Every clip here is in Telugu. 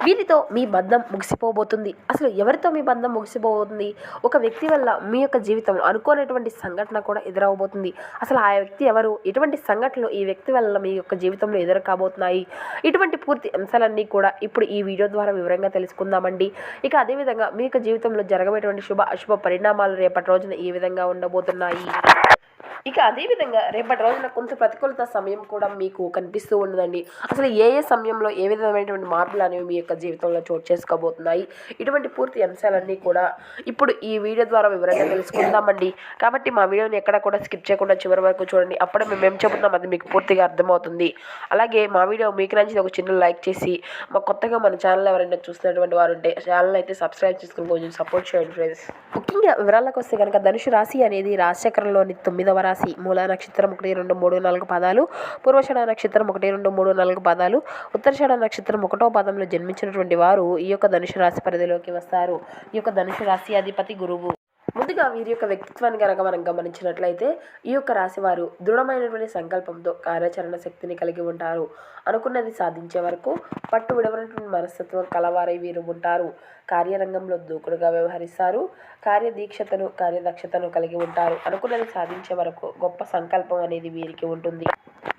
వీరితో మీ బంధం ముగిసిపోబోతుంది. అసలు ఎవరితో మీ బంధం ముగిసిపోబోతుంది ఒక వ్యక్తి వల్ల మీ యొక్క జీవితం అనుకోనటువంటి సంఘటన కూడా ఎదురవబోతుంది. అసలు ఆ వ్యక్తి ఎవరు? ఎటువంటి సంఘటనలు ఈ వ్యక్తి వల్ల మీ యొక్క జీవితంలో ఎదురు కాబోతున్నాయి ఇటువంటి పూర్తి అంశాలన్నీ కూడా ఇప్పుడు ఈ వీడియో ద్వారా వివరంగా తెలుసుకుందామండి. ఇక అదేవిధంగా మీ యొక్క జీవితంలో జరగబోయేటువంటి శుభ అశుభ పరిణామాలు రేపటి రోజున ఏ విధంగా ఉండబోతున్నాయి. ఇక అదేవిధంగా రేపటి రోజున కొంత ప్రతికూలత సమయం కూడా మీకు కనిపిస్తూ ఉండదండి అసలు ఏ ఏ సమయంలో ఏ విధమైనటువంటి మార్పులు అనేవి మీ యొక్క జీవితంలో చోటు చేసుకోబోతున్నాయి? ఇటువంటి పూర్తి అంశాలన్నీ కూడా ఇప్పుడు ఈ వీడియో ద్వారా వివరంగా తెలుసుకుందామండి. కాబట్టి మా వీడియోని ఎక్కడ కూడా స్కిప్ చేయకుండా చివరి వరకు చూడండి. అప్పుడే మేము ఏం చెబుతున్నాం అది మీకు పూర్తిగా అర్థమవుతుంది. అలాగే మా వీడియో మీకు నచ్చింది ఒక చిన్న లైక్ చేసి మా కొత్తగా మన ఛానల్ ఎవరైనా చూస్తున్నటువంటి వారు ఉంటే ఛానల్ అయితే సబ్స్క్రైబ్ చేసుకుని కొంచెం సపోర్ట్ చేయండి ఫ్రెండ్స్. ముఖ్యంగా వివరాలకు వస్తే కనుక ధనుషు రాశి అనేది రాజశేఖరంలోని తొమ్మిదవ రాశి మూల నక్షత్రం ఒకటి రెండు మూడు నాలుగు పదాలు. పూర్వషడ నక్షత్రం ఒకటి రెండు మూడు నాలుగు పదాలు. ఉత్తరషడ నక్షత్రం ఒకటో పదంలో జన్మించినటువంటి వారు ఈ యొక్క ధనుసు రాశి పరిధిలోకి వస్తారు. ఈ యొక్క ధనుసు రాశి అధిపతి గురువు. ముందుగా వీరి యొక్క వ్యక్తిత్వాన్ని కనుక మనం గమనించినట్లయితే ఈ యొక్క రాశివారు దృఢమైనటువంటి సంకల్పంతో కార్యాచరణ శక్తిని కలిగి ఉంటారు. అనుకున్నది సాధించే వరకు పట్టు విడవనటువంటి మనస్తత్వం కలవారై వీరు ఉంటారు. కార్యరంగంలో దూకుడుగా వ్యవహరిస్తారు. కార్యదీక్షతను కార్యదక్షతను కలిగి ఉంటారు. అనుకున్నది సాధించే వరకు గొప్ప సంకల్పం అనేది వీరికి ఉంటుంది.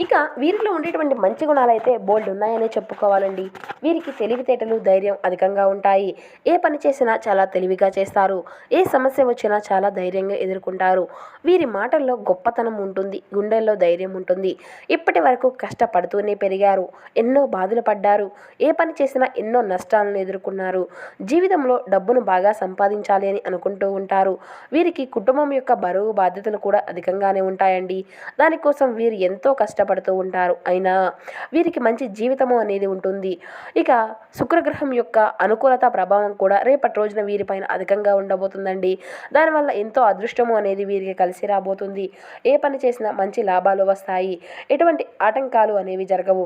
ఇక వీరిలో ఉండేటువంటి మంచి గుణాలు అయితే బోల్డ్ ఉన్నాయనే చెప్పుకోవాలండి. వీరికి తెలివితేటలు ధైర్యం అధికంగా ఉంటాయి. ఏ పని చేసినా చాలా తెలివిగా చేస్తారు. ఏ సమస్య వచ్చినా చాలా ధైర్యంగా ఎదుర్కొంటారు. వీరి మాటల్లో గొప్పతనం ఉంటుంది గుండెల్లో ధైర్యం ఉంటుంది. ఇప్పటి వరకు కష్టపడుతూనే పెరిగారు. ఎన్నో బాధలు పడ్డారు. ఏ పని చేసినా ఎన్నో నష్టాలను ఎదుర్కొన్నారు. జీవితంలో డబ్బును బాగా సంపాదించాలి అని అనుకుంటూ ఉంటారు. వీరికి కుటుంబం యొక్క బరువు బాధ్యతలు కూడా అధికంగానే ఉంటాయండి. దానికోసం వీరు ఎంతో కష్టపడుతూ ఉంటారు. అయినా వీరికి మంచి జీవితము అనేది ఉంటుంది. ఇక శుక్రగ్రహం యొక్క అనుకూలత ప్రభావం కూడా రేపటి రోజున వీరిపైన అధికంగా ఉండబోతుందండి. దానివల్ల ఎంతో అదృష్టము అనేది వీరికి కలిసి రాబోతుంది. ఏ పని చేసినా మంచి లాభాలు వస్తాయి. ఎటువంటి ఆటంకాలు అనేవి జరగవు.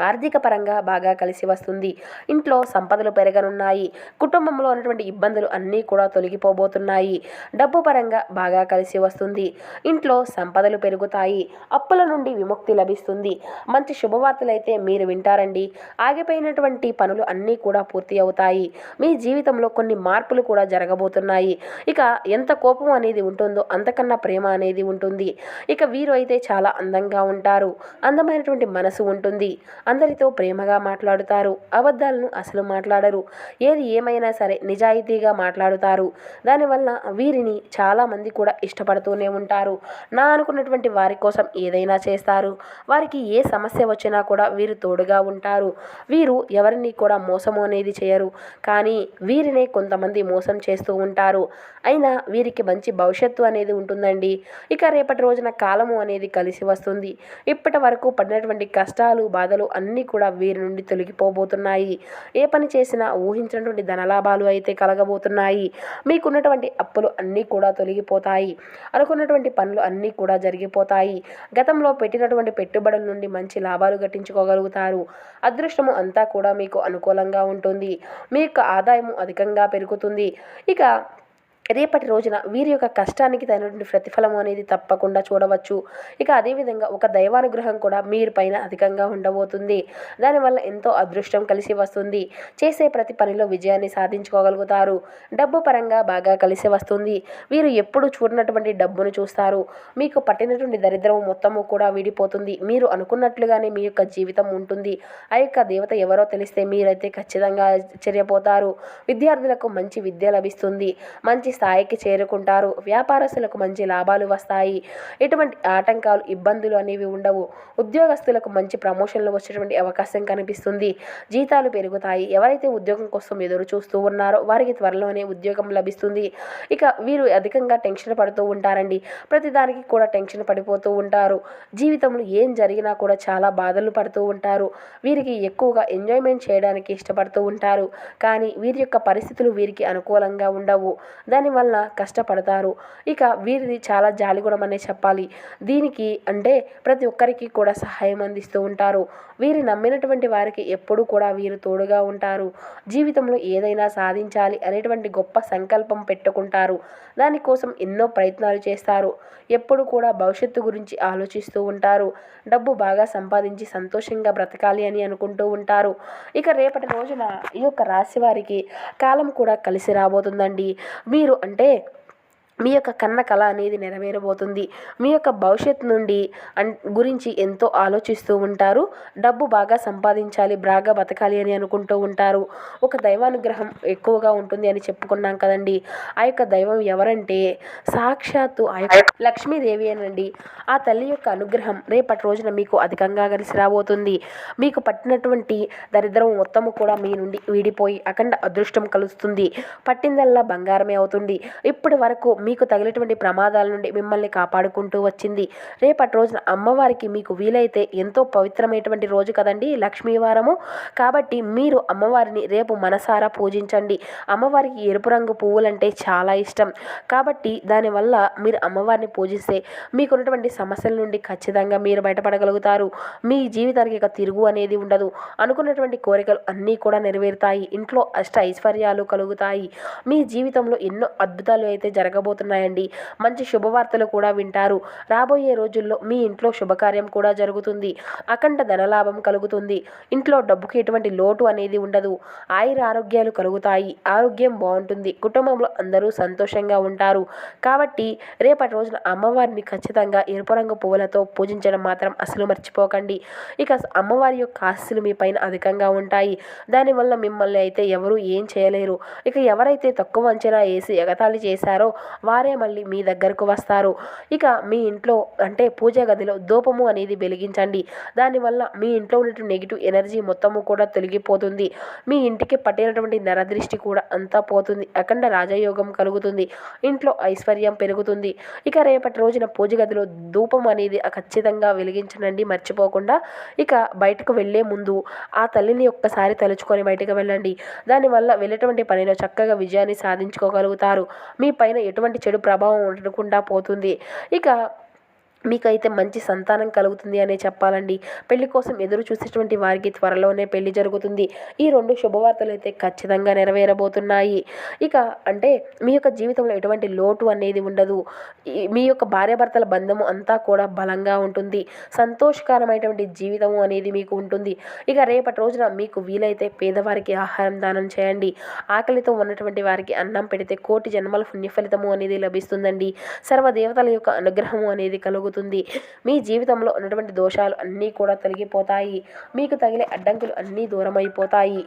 ఆర్థిక పరంగా బాగా కలిసి వస్తుంది. ఇంట్లో సంపదలు పెరగనున్నాయి. కుటుంబంలో ఉన్నటువంటి ఇబ్బందులు అన్నీ కూడా తొలగిపోబోతున్నాయి. డబ్బు పరంగా బాగా కలిసి వస్తుంది. ఇంట్లో సంపదలు పెరుగుతాయి. అప్పుల నుండి విముక్తి లభిస్తుంది. మంచి శుభవార్తలు అయితే మీరు వింటారండి. ఆగిపోయినటువంటి పనులు అన్నీ కూడా పూర్తి అవుతాయి. మీ జీవితంలో కొన్ని మార్పులు కూడా జరగబోతున్నాయి. ఇక ఎంత కోపం అనేది ఉంటుందో అంతకన్నా ప్రేమ అనేది ఉంటుంది. ఇక వీరు అయితే చాలా అందంగా ఉంటారు. అందమైనటువంటి మనసు ఉంటుంది. అందరితో ప్రేమగా మాట్లాడుతారు. అబద్ధాలను అసలు మాట్లాడరు. ఏది ఏమైనా సరే నిజాయితీగా మాట్లాడుతారు. దానివల్ల వీరిని చాలామంది కూడా ఇష్టపడుతూనే ఉంటారు. నా అనుకున్నటువంటి వారి కోసం ఏదైనా చేస్తారు. వారికి ఏ సమస్య వచ్చినా కూడా వీరు తోడుగా ఉంటారు. వీరు ఎవరిని కూడా మోసము అనేది చేయరు. కానీ వీరినే కొంతమంది మోసం చేస్తూ ఉంటారు. అయినా వీరికి మంచి భవిష్యత్తు అనేది ఉంటుందండి. ఇక రేపటి రోజున కాలము అనేది కలిసి వస్తుంది. ఇప్పటి వరకు పడినటువంటి కష్టాలు బాధలు అన్నీ కూడా వీరి నుండి తొలగిపోబోతున్నాయి. ఏ పని చేసినా ఊహించినటువంటి ధనలాభాలు అయితే కలగబోతున్నాయి. మీకున్నటువంటి అప్పులు అన్నీ కూడా తొలగిపోతాయి. అనుకున్నటువంటి పనులు అన్నీ కూడా జరిగిపోతాయి. గతంలో పెట్టినటువంటి పెట్టుబడుల నుండి మంచి లాభాలు గట్టించుకోగలుగుతారు. అదృష్టము అంతా కూడా మీకు అనుకూలంగా ఉంటుంది. మీ యొక్క ఆదాయము అధికంగా పెరుగుతుంది. ఇక రేపటి రోజున వీరి యొక్క కష్టానికి తగినటువంటి ప్రతిఫలం అనేది తప్పకుండా చూడవచ్చు. ఇక అదేవిధంగా ఒక దైవానుగ్రహం కూడా మీరు పైన అధికంగా ఉండబోతుంది. దానివల్ల ఎంతో అదృష్టం కలిసి వస్తుంది. చేసే ప్రతి పనిలో విజయాన్ని సాధించుకోగలుగుతారు. డబ్బు పరంగా బాగా కలిసి వస్తుంది. వీరు ఎప్పుడు చూడనటువంటి డబ్బును చూస్తారు. మీకు పట్టినటువంటి దరిద్రం మొత్తము కూడా విడిపోతుంది. మీరు అనుకున్నట్లుగానే మీ యొక్క జీవితం ఉంటుంది. ఆ యొక్క దేవత ఎవరో తెలిస్తే మీరైతే ఖచ్చితంగా ఆశ్చర్యపోతారు. విద్యార్థులకు మంచి విద్య లభిస్తుంది. మంచి స్థాయికి చేరుకుంటారు. వ్యాపారస్తులకు మంచి లాభాలు వస్తాయి. ఎటువంటి ఆటంకాలు ఇబ్బందులు అనేవి ఉండవు. ఉద్యోగస్తులకు మంచి ప్రమోషన్లు వచ్చేటువంటి అవకాశం కనిపిస్తుంది. జీతాలు పెరుగుతాయి. ఎవరైతే ఉద్యోగం కోసం ఎదురు చూస్తూ ఉన్నారో వారికి త్వరలోనే ఉద్యోగం లభిస్తుంది. ఇక వీరు అధికంగా టెన్షన్ పడుతూ ఉంటారండి. ప్రతిదానికి కూడా టెన్షన్ పడిపోతూ ఉంటారు. జీవితంలో ఏం జరిగినా కూడా చాలా బాధలు పడుతూ ఉంటారు. వీరికి ఎక్కువగా ఎంజాయ్మెంట్ చేయడానికి ఇష్టపడుతూ ఉంటారు. కానీ వీరి యొక్క పరిస్థితులు వీరికి అనుకూలంగా ఉండవు. దాని దానివల్ల కష్టపడతారు. ఇక వీరిది చాలా జాలిగుణం అనే చెప్పాలి. దీనికి అంటే ప్రతి ఒక్కరికి కూడా సహాయం అందిస్తూ ఉంటారు. వీరి నమ్మినటువంటి వారికి ఎప్పుడూ కూడా వీరు తోడుగా ఉంటారు. జీవితంలో ఏదైనా సాధించాలి అనేటువంటి గొప్ప సంకల్పం పెట్టుకుంటారు. దానికోసం ఎన్నో ప్రయత్నాలు చేస్తారు. ఎప్పుడు కూడా భవిష్యత్తు గురించి ఆలోచిస్తూ ఉంటారు. డబ్బు బాగా సంపాదించి సంతోషంగా బ్రతకాలి అని అనుకుంటూ ఉంటారు. ఇక రేపటి రోజున ఈ యొక్క రాశి వారికి కాలం కూడా కలిసి రాబోతుందండి. మీరు అంటే మీ యొక్క కన్న కళ అనేది నెరవేరబోతుంది. మీ యొక్క భవిష్యత్ నుండి అన్ గురించి ఎంతో ఆలోచిస్తూ ఉంటారు. డబ్బు బాగా సంపాదించాలి బాగా బతకాలి అని అనుకుంటూ ఉంటారు. ఒక దైవానుగ్రహం ఎక్కువగా ఉంటుంది అని చెప్పుకున్నాం కదండి. ఆ యొక్క దైవం ఎవరంటే సాక్షాత్తు ఆ యొక్క లక్ష్మీదేవి అనండి. ఆ తల్లి యొక్క అనుగ్రహం రేపటి రోజున మీకు అధికంగా కలిసి రాబోతుంది. మీకు పట్టినటువంటి దరిద్రం మొత్తము కూడా మీ నుండి వీడిపోయి అఖండ అదృష్టం కలుస్తుంది. పట్టిందల్లా బంగారమే అవుతుంది. ఇప్పటి వరకు మీకు తగిలినటువంటి ప్రమాదాల నుండి మిమ్మల్ని కాపాడుకుంటూ వచ్చింది. రేపటి రోజున అమ్మవారికి మీకు వీలైతే ఎంతో పవిత్రమైనటువంటి రోజు కదండి లక్ష్మీవారము. కాబట్టి మీరు అమ్మవారిని రేపు మనసారా పూజించండి. అమ్మవారికి ఎరుపు రంగు పువ్వులంటే చాలా ఇష్టం. కాబట్టి దానివల్ల మీరు అమ్మవారిని పూజిస్తే మీకున్నటువంటి సమస్యల నుండి ఖచ్చితంగా మీరు బయటపడగలుగుతారు. మీ జీవితానికి ఇక తిరుగు అనేది ఉండదు. అనుకున్నటువంటి కోరికలు అన్నీ కూడా నెరవేరుతాయి. ఇంట్లో అష్ట ఐశ్వర్యాలు కలుగుతాయి. మీ జీవితంలో ఎన్నో అద్భుతాలు అయితే జరగబోతున్నాయండి మంచి శుభవార్తలు కూడా వింటారు. రాబోయే రోజుల్లో మీ ఇంట్లో శుభకార్యం కూడా జరుగుతుంది. అఖండ ధనలాభం కలుగుతుంది. ఇంట్లో డబ్బుకి ఎటువంటి లోటు అనేది ఉండదు. ఆయుర ఆరోగ్యాలు కలుగుతాయి. ఆరోగ్యం బాగుంటుంది. కుటుంబంలో అందరూ సంతోషంగా ఉంటారు. కాబట్టి రేపటి రోజున అమ్మవారిని ఖచ్చితంగా ఎరుపు రంగు పువ్వులతో పూజించడం మాత్రం అసలు మర్చిపోకండి. ఇక అమ్మవారి యొక్క ఆస్తులు మీ పైన అధికంగా ఉంటాయి. దానివల్ల మిమ్మల్ని అయితే ఎవరు ఏం చేయలేరు. ఇక ఎవరైతే తక్కువ అంచనా వేసి ఎగతాళి చేశారో వారే మళ్ళీ మీ దగ్గరకు వస్తారు. ఇక మీ ఇంట్లో అంటే పూజ గదిలో ధూపము అనేది వెలిగించండి. దానివల్ల మీ ఇంట్లో ఉన్నటువంటి నెగిటివ్ ఎనర్జీ మొత్తము కూడా తొలగిపోతుంది. మీ ఇంటికి పట్టినటువంటి నరదృష్టి కూడా అంతా పోతుంది. అఖండ రాజయోగం కలుగుతుంది. ఇంట్లో ఐశ్వర్యం పెరుగుతుంది. ఇక రేపటి రోజున పూజ గదిలో ధూపం అనేది ఖచ్చితంగా వెలిగించనండి. మర్చిపోకుండా ఇక బయటకు వెళ్ళే ముందు ఆ తల్లిని ఒక్కసారి తలుచుకొని బయటకు వెళ్ళండి. దానివల్ల వెళ్ళేటువంటి పనిలో చక్కగా విజయాన్ని సాధించుకోగలుగుతారు. మీ పైన ఎటువంటి చెడు ప్రభావం ఉండకుండా పోతుంది. ఇక మీకైతే మంచి సంతానం కలుగుతుంది అనే చెప్పాలండి. పెళ్ళి కోసం ఎదురు చూసేటువంటి వారికి త్వరలోనే పెళ్ళి జరుగుతుంది. ఈ రెండు శుభవార్తలు అయితే ఖచ్చితంగా నెరవేరబోతున్నాయి. ఇక అంటే మీ యొక్క జీవితంలో ఎటువంటి లోటు అనేది ఉండదు. మీ యొక్క భార్యాభర్తల బంధము అంతా కూడా బలంగా ఉంటుంది. సంతోషకరమైనటువంటి జీవితము అనేది మీకు ఉంటుంది. ఇక రేపటి రోజున మీకు వీలైతే పేదవారికి ఆహారం దానం చేయండి. ఆకలితో ఉన్నటువంటి వారికి అన్నం పెడితే కోటి జన్మల పుణ్య ఫలితము అనేది లభిస్తుందండి. సర్వదేవతల యొక్క అనుగ్రహము అనేది కలుగుతుంది. మీ జీవితంలో ఉన్నటువంటి దోషాలు అన్నీ కూడా తొలగిపోతాయి. మీకు తగిలే అడ్డంకులు అన్నీ దూరమైపోతాయి.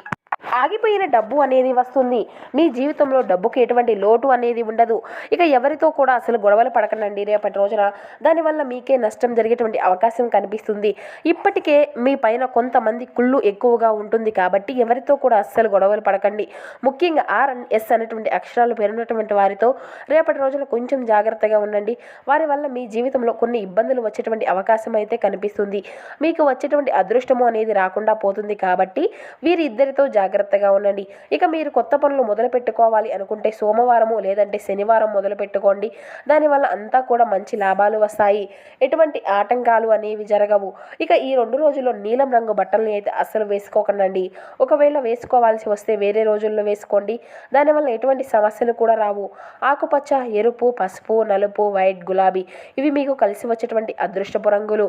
ఆగిపోయిన డబ్బు అనేది వస్తుంది. మీ జీవితంలో డబ్బుకి ఎటువంటి లోటు అనేది ఉండదు. ఇక ఎవరితో కూడా అసలు గొడవలు పడకండి రేపటి రోజున. దానివల్ల మీకే నష్టం జరిగేటువంటి అవకాశం కనిపిస్తుంది. ఇప్పటికే మీ పైన కొంతమంది కుళ్ళు ఎక్కువగా ఉంటుంది కాబట్టి ఎవరితో కూడా అస్సలు గొడవలు పడకండి. ముఖ్యంగా ఆర్ అండ్ ఎస్ అనేటువంటి అక్షరాలు పేరున్నటువంటి వారితో రేపటి రోజున కొంచెం జాగ్రత్తగా ఉండండి. వారి వల్ల మీ జీవితంలో కొన్ని ఇబ్బందులు వచ్చేటువంటి అవకాశం అయితే కనిపిస్తుంది. మీకు వచ్చేటువంటి అదృష్టము అనేది రాకుండా పోతుంది కాబట్టి వీరిద్దరితో జాగ్రత్త జాగ్రత్తగా ఉండండి. ఇక మీరు కొత్త పనులు మొదలు పెట్టుకోవాలి అనుకుంటే సోమవారము లేదంటే శనివారం మొదలు పెట్టుకోండి. దానివల్ల అంతా కూడా మంచి లాభాలు వస్తాయి. ఎటువంటి ఆటంకాలు అనేవి జరగవు. ఇక ఈ రెండు రోజుల్లో నీలం రంగు బట్టలని అయితే అస్సలు వేసుకోకండి ఒకవేళ వేసుకోవాల్సి వస్తే వేరే రోజుల్లో వేసుకోండి. దానివల్ల ఎటువంటి సమస్యలు కూడా రావు. ఆకుపచ్చ ఎరుపు పసుపు నలుపు వైట్ గులాబీ ఇవి మీకు కలిసి వచ్చేటువంటి అదృష్టపు రంగులు.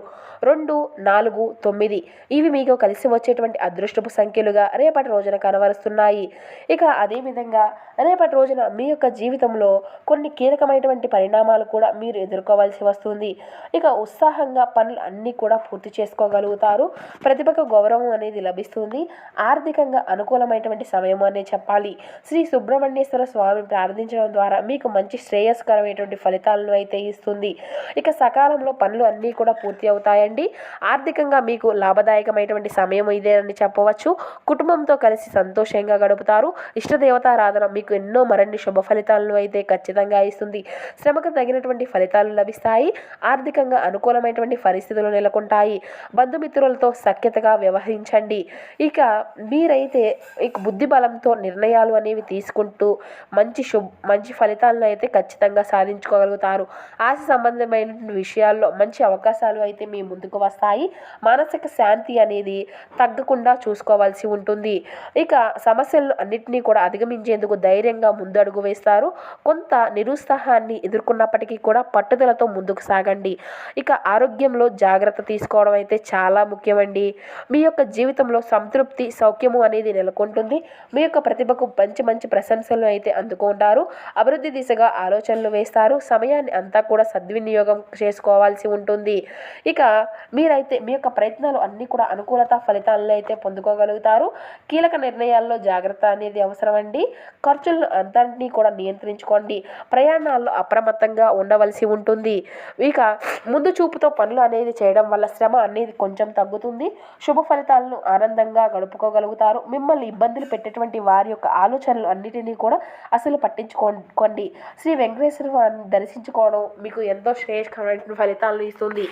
రెండు నాలుగు తొమ్మిది ఇవి మీకు కలిసి వచ్చేటువంటి అదృష్టపు సంఖ్యలుగా రేపటి రోజున కనబరుస్తున్నాయి. ఇక అదేవిధంగా రేపటి రోజున మీ యొక్క జీవితంలో కొన్ని కీలకమైనటువంటి పరిణామాలు కూడా మీరు ఎదుర్కోవాల్సి వస్తుంది. ఇక ఉత్సాహంగా పనులు అన్నీ కూడా పూర్తి చేసుకోగలుగుతారు. ప్రతిభకు గౌరవం అనేది లభిస్తుంది. ఆర్థికంగా అనుకూలమైనటువంటి సమయం అనే చెప్పాలి. శ్రీ సుబ్రహ్మణ్యేశ్వర స్వామిని ప్రార్థించడం ద్వారా మీకు మంచి శ్రేయస్కరమైనటువంటి ఫలితాలను అయితే ఇస్తుంది. ఇక సకాలంలో పనులు అన్నీ కూడా పూర్తి అవుతాయండి. ఆర్థికంగా మీకు లాభదాయకమైనటువంటి సమయం ఇదేనని చెప్పవచ్చు. కుటుంబంతో కలిసి కలిసి సంతోషంగా గడుపుతారు. ఇష్టదేవతారాధన మీకు ఎన్నో మరిన్ని శుభ ఫలితాలను అయితే ఖచ్చితంగా ఇస్తుంది. శ్రమకు తగినటువంటి ఫలితాలు లభిస్తాయి. ఆర్థికంగా అనుకూలమైనటువంటి పరిస్థితులు నెలకొంటాయి. బంధుమిత్రులతో సఖ్యతగా వ్యవహరించండి. ఇక మీరైతే ఇక బుద్ధి బలంతో నిర్ణయాలు అనేవి తీసుకుంటూ మంచి శుభ మంచి ఫలితాలను అయితే ఖచ్చితంగా సాధించుకోగలుగుతారు. ఆశ సంబంధమైన విషయాల్లో మంచి అవకాశాలు అయితే మీ ముందుకు వస్తాయి. మానసిక శాంతి అనేది తగ్గకుండా చూసుకోవాల్సి ఉంటుంది. ఇక సమస్యలను అన్నింటినీ కూడా అధిగమించేందుకు ధైర్యంగా ముందడుగు వేస్తారు. కొంత నిరుత్సాహాన్ని ఎదుర్కొన్నప్పటికీ కూడా పట్టుదలతో ముందుకు సాగండి. ఇక ఆరోగ్యంలో జాగ్రత్త తీసుకోవడం అయితే చాలా ముఖ్యమండి. మీ యొక్క జీవితంలో సంతృప్తి సౌఖ్యము అనేది నెలకొంటుంది. మీ యొక్క ప్రతిభకు మంచి మంచి ప్రశంసలు అయితే అందుకుంటారు అభివృద్ధి దిశగా ఆలోచనలు వేస్తారు. సమయాన్ని అంతా కూడా సద్వినియోగం చేసుకోవాల్సి ఉంటుంది. ఇక మీరైతే మీ యొక్క ప్రయత్నాలు అన్నీ కూడా అనుకూలత ఫలితాలను అయితే పొందుకోగలుగుతారు. కీలక నిర్ణయాల్లో జాగ్రత్త అనేది అవసరం అండి ఖర్చులను అంతటినీ కూడా నియంత్రించుకోండి. ప్రయాణాల్లో అప్రమత్తంగా ఉండవలసి ఉంటుంది. ఇక ముందు చూపుతో పనులు అనేది చేయడం వల్ల శ్రమ అనేది కొంచెం తగ్గుతుంది. శుభ ఫలితాలను ఆనందంగా గడుపుకోగలుగుతారు. మిమ్మల్ని ఇబ్బందులు పెట్టేటువంటి వారి యొక్క ఆలోచనలు అన్నిటినీ కూడా అసలు పట్టించుకోండి. శ్రీ వెంకటేశ్వర దర్శించుకోవడం మీకు ఎంతో శ్రేయస్కరమైన ఫలితాలను ఇస్తుంది.